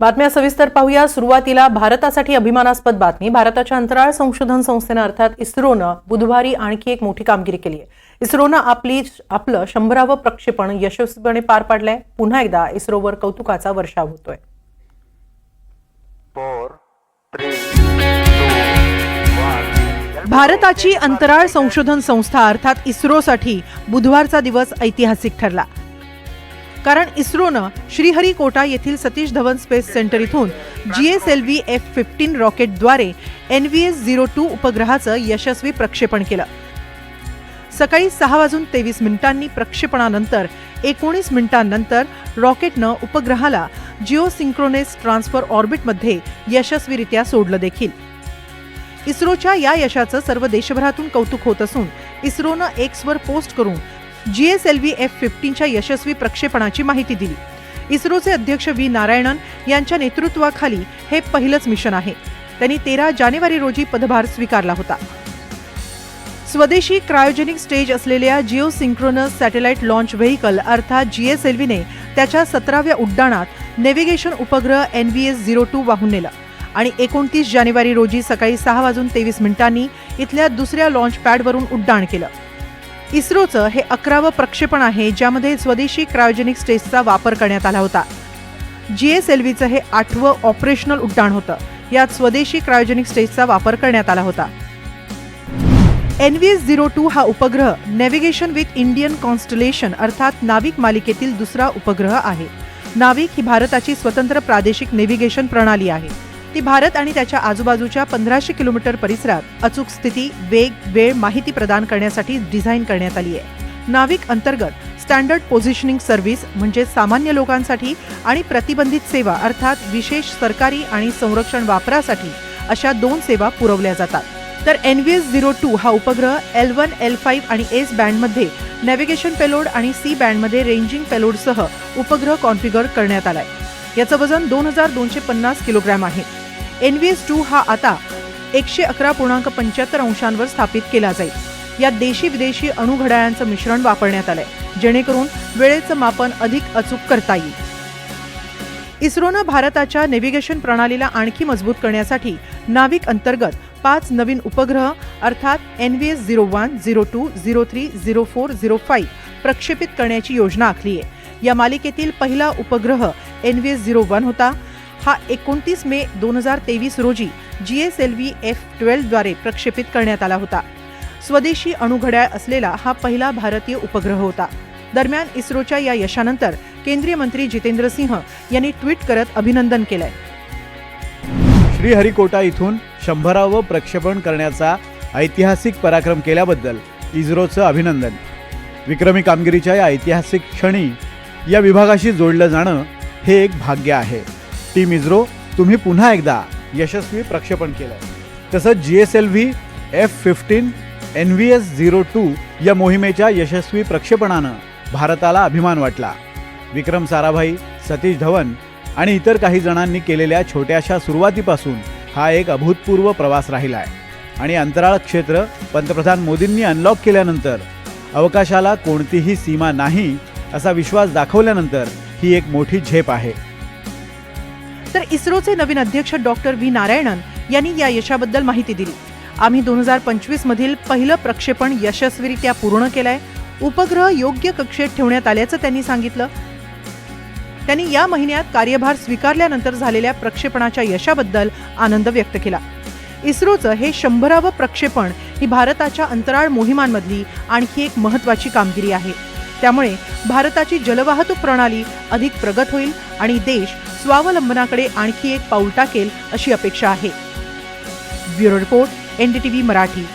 बातम्या सविस्तर पाहूया. सुरुवातीला भारतासाठी अभिमानास्पद बातमी. भारताच्या अंतराळ संशोधन संस्थेनं अर्थात इस्रोनं बुधवारी आणखी एक मोठी कामगिरी केली आहे. इस्रोनं आपली आपलं शंभरावं प्रक्षेपण यशस्वीपणे पार पाडलंय. पुन्हा एकदा इस्रोवर कौतुकाचा वर्षाव होतोय. भारताची अंतराळ संशोधन संस्था अर्थात इस्रोसाठी बुधवारचा दिवस ऐतिहासिक ठरला. कारण इस्रोनं श्रीहरिकोटा येथील सतीश धवन स्पेस सेंटर इथून G S L V F fifteen रॉकेटद्वारे N V S zero two उपग्रहाचं यशस्वी प्रक्षेपण केलं. सकाळी सहा वाजून तेवीस मिनिटांनी प्रक्षेपणानंतर एकोणीस मिनिटांनंतर रॉकेटनं उपग्रहाला जिओ सिंक्रोनेस ट्रान्सफर ऑर्बिटमध्ये यशस्वीरित्या सोडलं देखील. इस्रोच्या या यशाचं सर्व देशभरातून कौतुक होत असून इस्रोनं एक्सवर पोस्ट करून G S L V F फिफ्टीनच्या यशस्वी प्रक्षेपणाची माहिती दिली. इस्रोचे अध्यक्ष व्ही नारायणन यांच्या नेतृत्वाखाली हे पहिलंच मिशन आहे. त्यांनी तेरा जानेवारी रोजी पदभार स्वीकारला होता. स्वदेशी क्रायोजेनिक स्टेज असलेल्या geo synchronous satellite launch vehicle अर्थात जी एस एल व्हीने त्याच्या सतराव्या उड्डाणात नेव्हिगेशन उपग्रह N V S zero two वाहून नेलं. आणि एकोणतीस जानेवारी रोजी सकाळी सहा वाजून तेवीस मिनिटांनी इथल्या दुसऱ्या लॉन्च पॅडवरून उड्डाण केलं. इस्रोचं हे अकरावं प्रक्षेपण आहे ज्यामध्ये स्वदेशी क्रायोजेनिक स्टेजचा वापर करण्यात आला होता. जी एस एल व्हीचं हे आठवं ऑपरेशनल उड्डाण होतं. यात स्वदेशी क्रायोजेनिक स्टेजचा वापर करण्यात आला होता. N V S zero two हा उपग्रह नेव्हिगेशन विथ इंडियन कॉन्स्टलेशन अर्थात नाविक मालिकेतील दुसरा उपग्रह आहे. नाविक ही भारताची स्वतंत्र प्रादेशिक नेव्हिगेशन प्रणाली आहे. ती भारत आणि त्याच्या आजूबाजूच्या पंधराशे किलोमीटर परिसरात अचूक स्थिती वेग वेळ माहिती प्रदान करण्यासाठी डिझाईन करण्यात आली आहे. नाविक अंतर्गत स्टँडर्ड पोझिशनिंग सर्व्हिस म्हणजे सामान्य लोकांसाठी आणि प्रतिबंधित सेवा अर्थात विशेष सरकारी आणि संरक्षण वापरासाठी अशा दोन सेवा पुरवल्या जातात. तर N V S zero two हा उपग्रह एल वन एल फाईव्ह आणि एस बँडमध्ये नॅव्हिगेशन पेलोड आणि सी बँडमध्ये रेंजिंग पेलोडसह उपग्रह कॉन्फिगर करण्यात आलाय. याचं वजन दोन हजार दोनशे पन्नास किलोग्रॅम आहे. एन व्ही एस टू हा आता एकशे अकरा पूर्णांक पंच्याहत्तर अंशांवर स्थापित केला जाईल. यात देशी विदेशी अणुघड्याळांचं मिश्रण वापरण्यात आलंय जेणेकरून वेळेचं मापन अधिक अचूक करता येईल. इस्रोनं भारताच्या नेव्हिगेशन प्रणालीला आणखी मजबूत करण्यासाठी नाविक अंतर्गत पाच नवीन उपग्रह अर्थात N V S zero one zero two zero three zero four zero five प्रक्षेपित करण्याची योजना आखली आहे. या मालिकेतील पहिला उपग्रह N V S zero one होता. हा एकोणतीस मे दोन हजार तेवीस रोजी G S L V F ट्वेल्व्हद्वारे प्रक्षेपित करण्यात आला होता. स्वदेशी अणुघड्याळ असलेला हा पहिला भारतीय उपग्रह होता. दरम्यान इस्रोच्या या यशानंतर केंद्रीय मंत्री जितेंद्र सिंह यांनी ट्विट करत अभिनंदन केलंय. श्रीहरिकोटा इथून शंभरावं प्रक्षेपण करण्याचा ऐतिहासिक पराक्रम केल्याबद्दल इस्रोचं अभिनंदन. विक्रमी कामगिरीच्या या ऐतिहासिक क्षणी या विभागाशी जोडलं जाणं हे एक भाग्य आहे. टीम इस्रो तुम्ही पुन्हा एकदा यशस्वी प्रक्षेपण केलं. तसंच G S L V F fifteen N V S zero two या मोहिमेच्या यशस्वी प्रक्षेपणानं भारताला अभिमान वाटला. विक्रम साराभाई सतीश धवन आणि इतर काही जणांनी केलेल्या छोट्याशा सुरुवातीपासून हा एक अभूतपूर्व प्रवास राहिला आहे आणि अंतराळ क्षेत्र पंतप्रधान मोदींनी अनलॉक केल्यानंतर अवकाशाला कोणतीही सीमा नाही असा विश्वास दाखवल्यानंतर ही एक मोठी झेप आहे. तर इस्रोचे नवीन अध्यक्ष डॉक्टर व्ही. नारायणन यांनी या यशाबद्दल माहिती दिली. आम्ही दोन हजार पंचवीस मधील पहिलं प्रक्षेपण यशस्वीरित्या पूर्ण केलंय. उपग्रह योग्य कक्षेत ठेवण्यात आल्याचं त्यांनी सांगितलं. त्यांनी या महिन्यात कार्यभार स्वीकारल्यानंतर झालेल्या प्रक्षेपणाच्या यशाबद्दल आनंद व्यक्त केला. इस्रोचं हे शंभरावं प्रक्षेपण ही भारताच्या अंतराळ मोहिमांमधली आणखी एक महत्वाची कामगिरी आहे. त्यामुळे भारताची जलवाहतूक प्रणाली अधिक प्रगत होईल. आणि देश स्वावलंबनाकडे आणखी एक पाऊल टाकेल अशी अपेक्षा आहे. Bureau report NDTV Marathi.